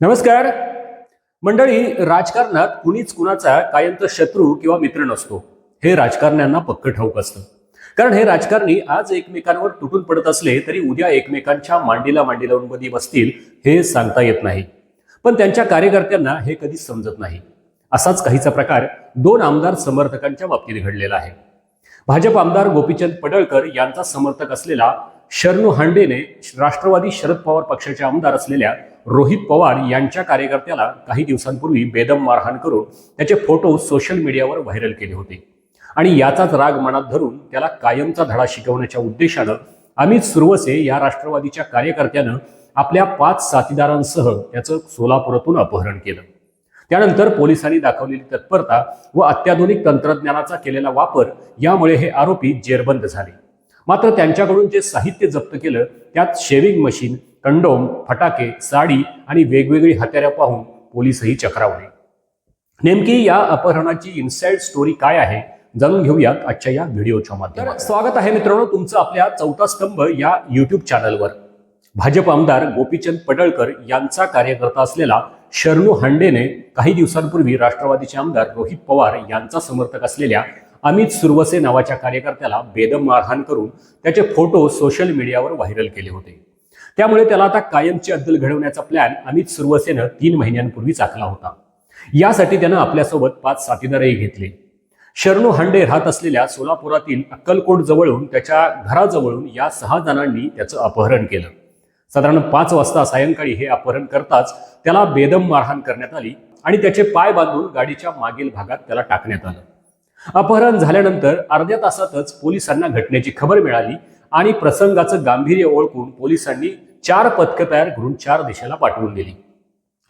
नमस्कार. मंडळी राजकारणात कुणीच कुणाचा कायंत शत्रू किंवा मित्र नसतो. हे राजकारण्यांना पक्क ठाऊक असतं. कारण हे राजकारणी आज एकमेकांवर तुटून पडत असले तरी उद्या एकमेकांच्या मांडीला मांडी लावून कधी बसतील हे सांगता येत नाही. पण त्यांच्या कार्यकर्त्यांना हे कधीच समजत नाही. असाच काहीचा प्रकार दोन आमदार समर्थकांच्या बाबतीत घडलेला आहे. भाजप आमदार गोपीचंद पडळकर यांचा समर्थक असलेला शरणू हांडेने राष्ट्रवादी शरद पवार पक्षाचे आमदार असलेल्या रोहित पवार यांच्या कार्यकर्त्याला काही दिवसांपूर्वी बेदम मारहाण करून त्याचे फोटो सोशल मीडियावर व्हायरल केले होते. आणि याचाच राग मनात धरून त्याला कायमचा धडा शिकवण्याच्या उद्देशानं अमित सुरवसे या राष्ट्रवादीच्या कार्यकर्त्यानं आपल्या पाच साथीदारांसह त्याचं सोलापुरातून अपहरण केलं. त्यानंतर पोलिसांनी दाखवलेली तत्परता व अत्याधुनिक तंत्रज्ञानाचा केलेला वापर यामुळे हे आरोपी जेरबंद झाले. मात्र त्यांच्याकडून जे साहित्य जप्त केलं त्यात शेविंग मशीन कंडोम फटाके साडी आणि वेगवेगळी हत्यारं पाहून पोलीसही चक्रावले. नेमकी या अपहरणाची इनसाइड स्टोरी काय आहे जाणून घेऊयात आजच्या या व्हिडिओच्या माध्यमातून. स्वागत आहे मित्रांनो तुमचं आपल्या चौथा स्तंभ या युट्यूब चॅनलवर भाजप आमदार गोपीचंद पडळकर यांचा कार्यकर्ता असलेला शरणू हांडेने काही दिवसांपूर्वी राष्ट्रवादीचे आमदार रोहित पवार यांचा समर्थक असलेल्या अमित सुरवसे नावाच्या कार्यकर्त्याला बेदम मारहाण करून त्याचे फोटो सोशल मीडियावर व्हायरल केले होते. त्यामुळे त्याला आता कायमची अद्दल घडवण्याचा प्लॅन अमित सुरवसेनं तीन महिन्यांपूर्वीच आखला होता. यासाठी त्यानं आपल्यासोबत पाच साथीदारही घेतले. शरणू हांडे राहत असलेल्या सोलापुरातील अक्कलकोट जवळून त्याच्या घराजवळून या सहा जणांनी त्याचं अपहरण केलं. साधारण पाच वाजता सायंकाळी हे अपहरण करताच त्याला बेदम मारहाण करण्यात आली आणि त्याचे पाय बांधून गाडीच्या मागील भागात त्याला टाकण्यात आलं. अपहरण झाल्यानंतर अर्ध्या तासातच पोलिसांना घटनेची खबर मिळाली आणि प्रसंगाचं गांभीर्य ओळखून पोलिसांनी चार पथकं तयार करून चार दिशेला पाठवून दिली.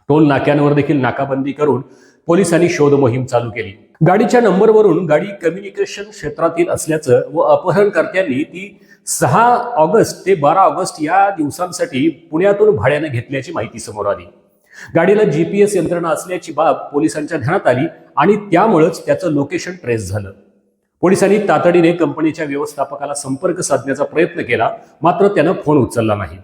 टोल नाक्यांवर देखील नाकाबंदी करून पोलिसांनी शोध मोहीम चालू केली. गाडीच्या नंबरवरून गाडी कम्युनिकेशन क्षेत्रातील असल्याचं व अपहरणकर्त्यांनी ती सहा ऑगस्ट ते बारा ऑगस्ट या दिवसांसाठी पुण्यातून भाड्यानं घेतल्याची माहिती समोर आली. गाडीला जीपीएस यंत्रणा असल्याची बाब पोलिसांच्या ध्यानात आली आणि त्यामुळंच त्याचं लोकेशन ट्रेस झालं. पोलिसांनी तातडीने कंपनीच्या व्यवस्थापकाला संपर्क साधण्याचा प्रयत्न केला मात्र त्यानं फोन उचलला नाही.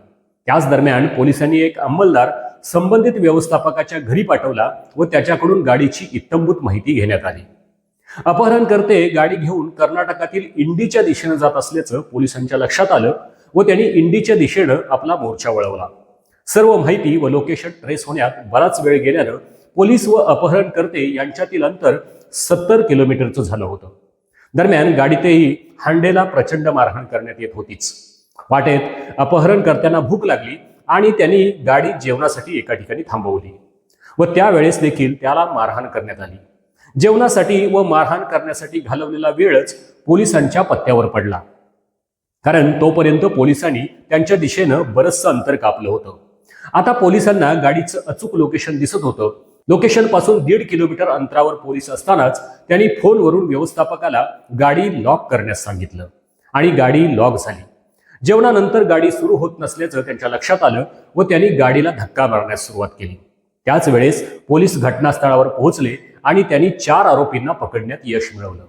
त्याच दरम्यान पोलिसांनी एक अंमलदार संबंधित व्यवस्थापकाच्या घरी पाठवला व त्याच्याकडून गाडीची इत्यंभूत माहिती घेण्यात आली. अपहरणकर्ते गाडी घेऊन कर्नाटकातील इंडीच्या दिशेनं जात असल्याचं पोलिसांच्या लक्षात आलं व त्यांनी इंडीच्या दिशेनं आपला मोर्चा वळवला. सर्व माहिती व लोकेशन ट्रेस होण्यात बराच वेळ गेल्यानं पोलीस व अपहरणकर्ते यांच्यातील अंतर सत्तर किलोमीटरचं झालं होतं. दरम्यान गाडीतही हांडेला प्रचंड मारहाण करण्यात येत होतीच. वाटेत अपहरणकर्त्यांना भूक लागली आणि त्यांनी गाडी जेवणासाठी एका ठिकाणी थांबवली व त्यावेळेस देखील त्याला मारहाण करण्यात आली. जेवणासाठी व मारहाण करण्यासाठी घालवलेला वेळच पोलिसांच्या पत्त्यावर पडला. कारण तोपर्यंत पोलिसांनी त्यांच्या दिशेनं बरंचसं अंतर कापलं होतं. आता पोलिसांना गाडीचं अचूक लोकेशन दिसत होतं. लोकेशनपासून दीड किलोमीटर अंतरावर पोलीस असतानाच त्यांनी फोनवरून व्यवस्थापकाला गाडी लॉक करण्यास सांगितलं. आणि गाडी लॉक झाली. जेवणानंतर गाडी सुरू होत नसल्याचं त्यांच्या लक्षात आलं व त्यांनी गाडीला धक्का मारण्यास सुरुवात केली. त्याच वेळेस पोलीस घटनास्थळावर पोहोचले आणि त्यांनी चार आरोपींना पकडण्यात यश मिळवलं.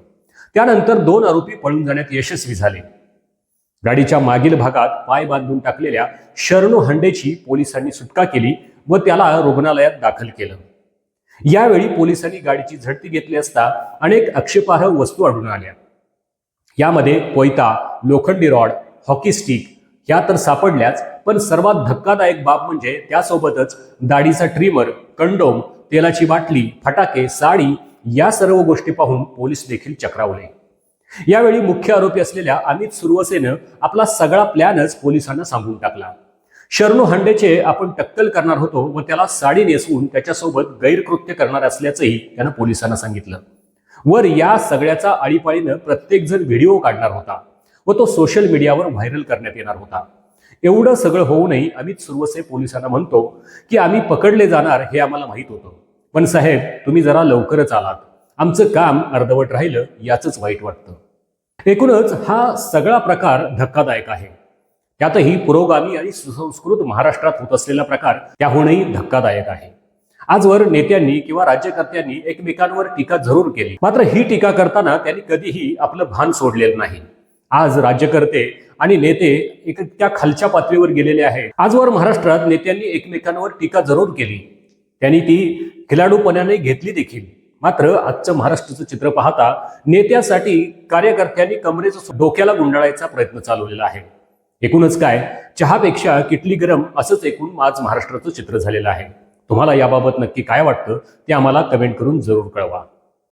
त्यानंतर दोन आरोपी पळून जाण्यात यशस्वी झाले. गाडीच्या मागील भागात पाय बांधून टाकलेल्या शरणू हंडेची पोलिसांनी सुटका केली व त्याला रुग्णालयात दाखल केलं. यावेळी पोलिसांनी गाडीची झडती घेतली असता अनेक आक्षेपार्ह वस्तू आढळून आल्या. यामध्ये कोयता लोखंडी रॉड हॉकी स्टिक ह्या तर सापडल्याच पण सर्वात धक्कादायक बाब म्हणजे त्यासोबतच दाढीचा ट्रिमर कंडोम तेलाची बाटली फटाके साडी या सर्व गोष्टी पाहून पोलीस देखील चक्रावले. यावेळी मुख्य आरोपी असलेल्या अमित सुरवसेनं आपला सगळा प्लॅनच पोलिसांना सांगून टाकला. शरणू हांडेचे आपण टक्कल करणार होतो व त्याला साडी नेसवून त्याच्यासोबत गैरकृत्य करणार असल्याचंही त्यानं पोलिसांना सांगितलं. वर या सगळ्याचा आळीपाळीनं प्रत्येक जण व्हिडिओ काढणार होता व तो सोशल मीडियावर व्हायरल करण्यात येणार होता. एवढं सगळं होऊनही अमित सुरवसे पोलिसांना म्हणतो की आम्ही पकडले जाणार हे आम्हाला माहीत होतं. पण साहेब तुम्ही जरा लवकरच आलात. आमचं काम अर्धवट राहिलं याचंच वाईट वाटतं. एकूणच हा सगळा प्रकार धक्कादायक आहे. त्यातही पुरोगामी आणि सुसंस्कृत महाराष्ट्रात होत असलेला प्रकार त्याहूनही धक्कादायक आहे. आजवर नेत्यांनी किंवा राज्यकर्त्यांनी एकमेकांवर टीका जरूर केली. मात्र ही टीका करताना त्यांनी कधीही आपलं भान सोडलेलं नाही. आज राज्यकर्ते आणि नेते एक त्या खालच्या पातळीवर गेलेले आहे आजवर महाराष्ट्रात नेत्यांनी एकमेकांवर टीका जरूर केली. त्यांनी ती खिलाडूपणाने घेतली देखील. मात्र आजचं महाराष्ट्राचं चित्र पाहता नेत्यासाठी कार्यकर्त्यांनी कमरेचं डोक्याला गुंडाळायचा प्रयत्न चालवलेला आहे. एकूणच काय चहापेक्षा किटली गरम असंच एकूण आज महाराष्ट्राचं चित्र झालेलं आहे. तुम्हाला याबाबत नक्की काय वाटतं ते आम्हाला कमेंट करून जरूर कळवा.